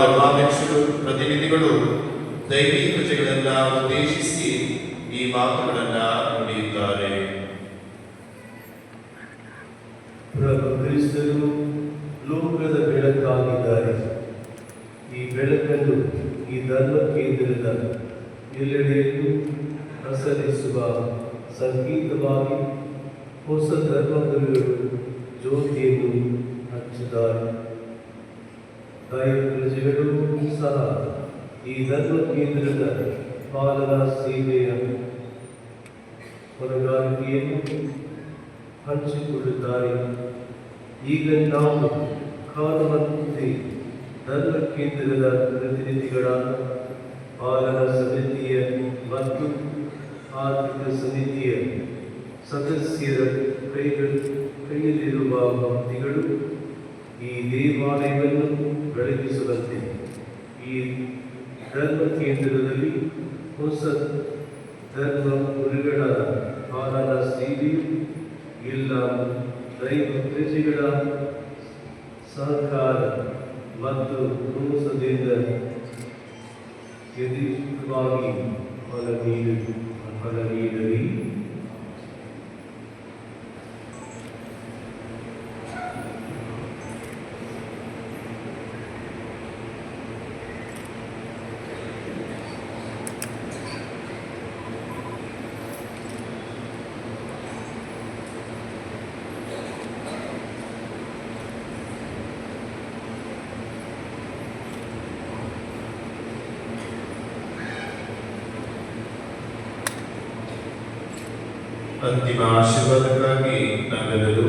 ಧರ್ಮಾಧ್ಯಕ್ಷರು ಪ್ರತಿನಿಧಿಗಳು ದೈವಿ ಪ್ರಜೆಗಳನ್ನ ಉದ್ದೇಶಿಸಿ ಈ ಮಾತುಗಳನ್ನ ನುಡಿಯುತ್ತಾರೆ. ಪ್ರಭು ಕ್ರಿಸ್ತರು ಲೋಕದ ಬೆಳಕಾಗಿದ್ದಾರೆ. ಈ ಬೆಳಕನ್ನು ಈ ಧರ್ಮ ಕೇಂದ್ರದ ಎಲ್ಲೆಡೆಯಲ್ಲೂ ಪ್ರಸರಿಸುವ ಸಂಗೀತವಾಗಿ ಹೊಸ ಧರ್ಮಗಳು ಜ್ಯೋತಿಯನ್ನು ಹಚ್ಚಿದ್ದಾರೆ ದೈವ ಪ್ರಜೆಗಳೂ ಸಹ ಈ ಧರ್ಮ ಕೇಂದ್ರದ ಪಾಲನಾ ಸೇವೆಯ ಹೊರಗಾರಿಕೆಯನ್ನು ಹಂಚಿಕೊಳ್ಳುತ್ತಾರೆ. ಈಗ ನಾವು ಕಾಣುವಂತೆ ಧರ್ಮ ಕೇಂದ್ರದ ಪ್ರತಿನಿಧಿಗಳಾದ ಪಾಲನ ಸಮಿತಿಯ ಮತ್ತು ಆರ್ಥಿಕ ಸಮಿತಿಯ ಸದಸ್ಯರ ಕೈಗಳು ಕೈಯಲ್ಲಿರುವ ಭಕ್ತಿಗಳು ಈ ದೇವಾಲಯವನ್ನು ಬೆಳಗಿಸುವಂತೆ ಈ ಧರ್ಮ ಕೇಂದ್ರದಲ್ಲಿ ಹೊಸ ಧರ್ಮ ಗುರುಗಳ ಪಾಲನಾ ಸೇವೆಯು ಎಲ್ಲ ದೈವ ಪ್ರಜೆಗಳ ಸಹಕಾರ ಮತ್ತು ಮೋಸದಿಂದ ಯಥೇಚ್ಛವಾಗಿ ಫಲ ನೀಡಲಿ ಫಲ ನೀಡಲಿ. ಅಂತಿಮ ಆಶೀರ್ವಾದಕ್ಕಾಗಿ ನಾವೆಲ್ಲರೂ